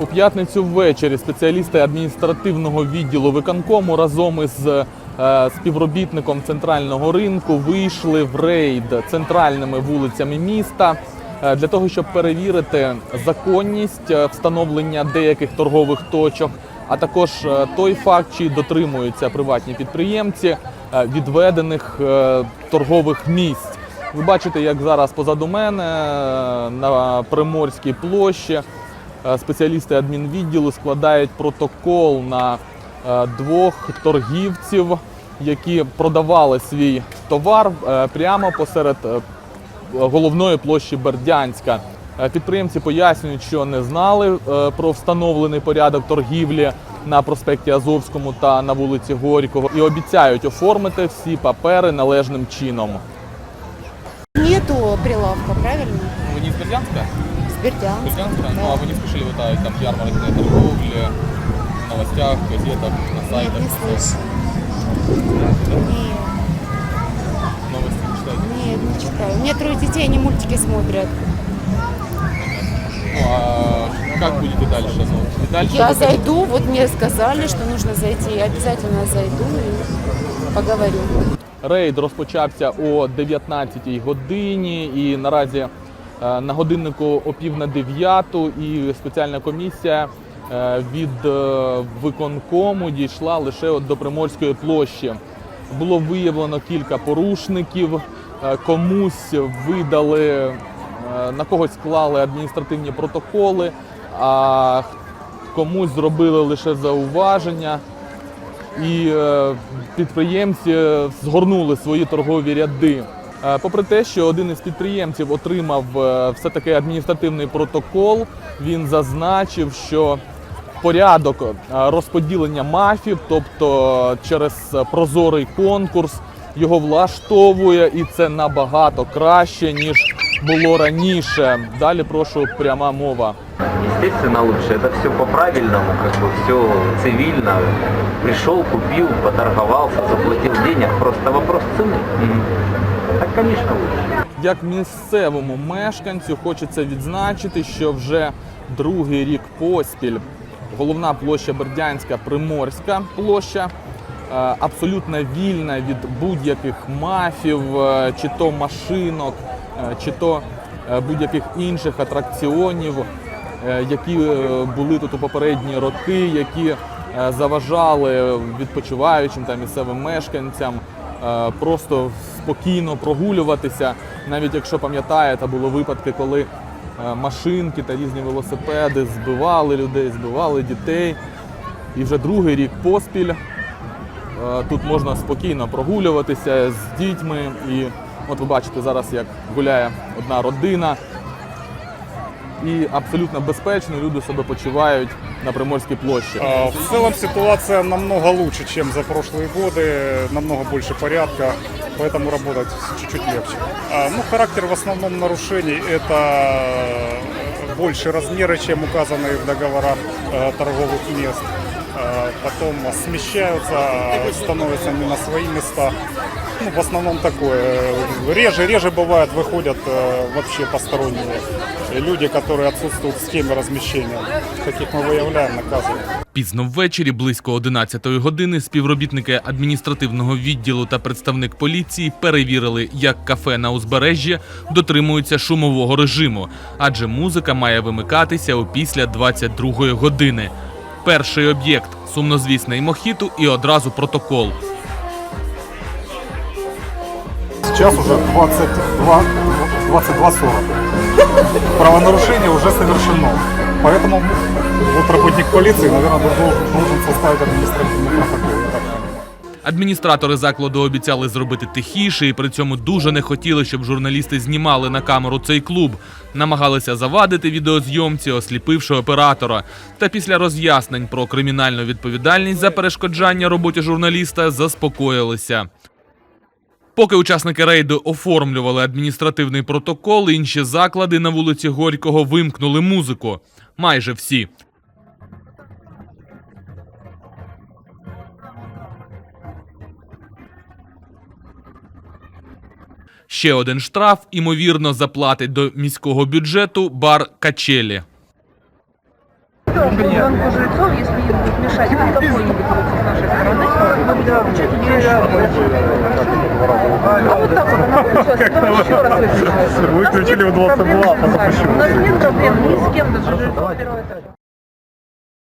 У п'ятницю ввечері спеціалісти адміністративного відділу виконкому разом із е, співробітником центрального ринку вийшли в рейд центральними вулицями міста е, для того, щоб перевірити законність е, встановлення деяких торгових точок, а також той факт, чи дотримуються приватні підприємці відведених торгових місць. Ви бачите, як зараз позаду мене на Приморській площі спеціалісти адмінвідділу складають протокол на е, двох торгівців, які продавали свій товар е, прямо посеред е, головної площі Бердянська. Е, Підприємці пояснюють, що не знали е, про встановлений порядок торгівлі на проспекті Азовському та на вулиці Горького і обіцяють оформити всі папери належним чином. Нету прилавка, правильно? Ви не з Бердянська? С Бердянска. Бердянска? Ну, а Да. вы не слышали вот о там ярмарочной торговле, в новостях, газетах, на Нет, сайтах? не слышала. Нет, Новости не читаете? нет, не читаю. У меня трое детей, они мультики смотрят. Ну, а как будете дальше? Ну, и дальше Я вы- зайду, вот мне сказали, что нужно зайти. Я обязательно зайду и поговорю. Рейд розпочався о 19-й годині, і наразі е, На годиннику о пів на дев'яту, і спеціальна комісія е, від е, виконкому дійшла лише до Приморської площі. Було виявлено кілька порушників, е, комусь видали, е, на когось склали адміністративні протоколи, а комусь зробили лише зауваження і е, підприємці згорнули свої торгові ряди. Е, Попри те, що один із підприємців отримав е, все-таки адміністративний протокол, він зазначив, що порядок е, розподілення мафів, тобто через прозорий конкурс, його влаштовує, і це набагато краще ніж було раніше. Далі прошу пряма мова Естественно, лучше. Это все по-правильному, как бы все цивильно. Пришел, купил, поторговался, заплатил денег. Просто вопрос цены. Так, конечно, лучше. Як місцевому мешканцю хочеться відзначити, що вже другий рік поспіль головна площа Бердянська Приморська площа е, абсолютно вільна від будь-яких мафів, е, чи то машинок, е, чи то е, будь-яких інших атракціонів, е, які е, були тут у попередні роки, які е, заважали відпочиваючим та місцевим мешканцям е, просто спокійно прогулюватися. Навіть якщо пам'ятаєте, були випадки, коли е, машинки та різні велосипеди збивали людей, збивали дітей. І вже другий рік поспіль е, тут можна спокійно прогулюватися з дітьми. І от ви бачите зараз, як гуляє одна родина І абсолютно безпечно люди себе почувають на Приморській площі. А, В целом ситуация намного лучше, чем за прошлые годы, намного больше порядка, поэтому работать чуть-чуть легче. А, Ну, характер в основном нарушений – это больше размеры, чем указанные в договорах э, торговых мест. А, Потом смещаются, становятся не на свои места. Ну, в основном такое. Реже, реже бывает выходят э, вообще посторонние люди, которые отсутствуют в схеме размещения. Таких мы выявляем, наказываем. Пізно ввечері, близько 11-ї години, співробітники адміністративного відділу та представник поліції перевірили, як кафе на узбережжі дотримуються шумового режиму, адже музика має вимикатися опісля 22-ї години. Перший об'єкт сумнозвісний мохіту і одразу протокол. Сейчас уже 22 22.40. Правонарушение уже совершено. Поэтому вот работник полиции, наверное, должен, должен составить административный протокол. Адміністратори закладу обіцяли зробити тихіше і при цьому дуже не хотіли, щоб журналісти знімали на камеру цей клуб. Намагалися завадити відеозйомці, осліпивши оператора. Та після роз'яснень про кримінальну відповідальність за перешкоджання роботі журналіста заспокоїлися. Поки учасники рейду оформлювали адміністративний протокол, інші заклади на вулиці Горького вимкнули музику. Майже всі. Ще один штраф, імовірно, заплатить до міського бюджету бар Качелі. жильцов, если им будет мешать хоть А вот так вот она получилась. Еще раз выключилась. Выключили в 22, У нас нет проблем ни с кем, даже жильцов первого этажа.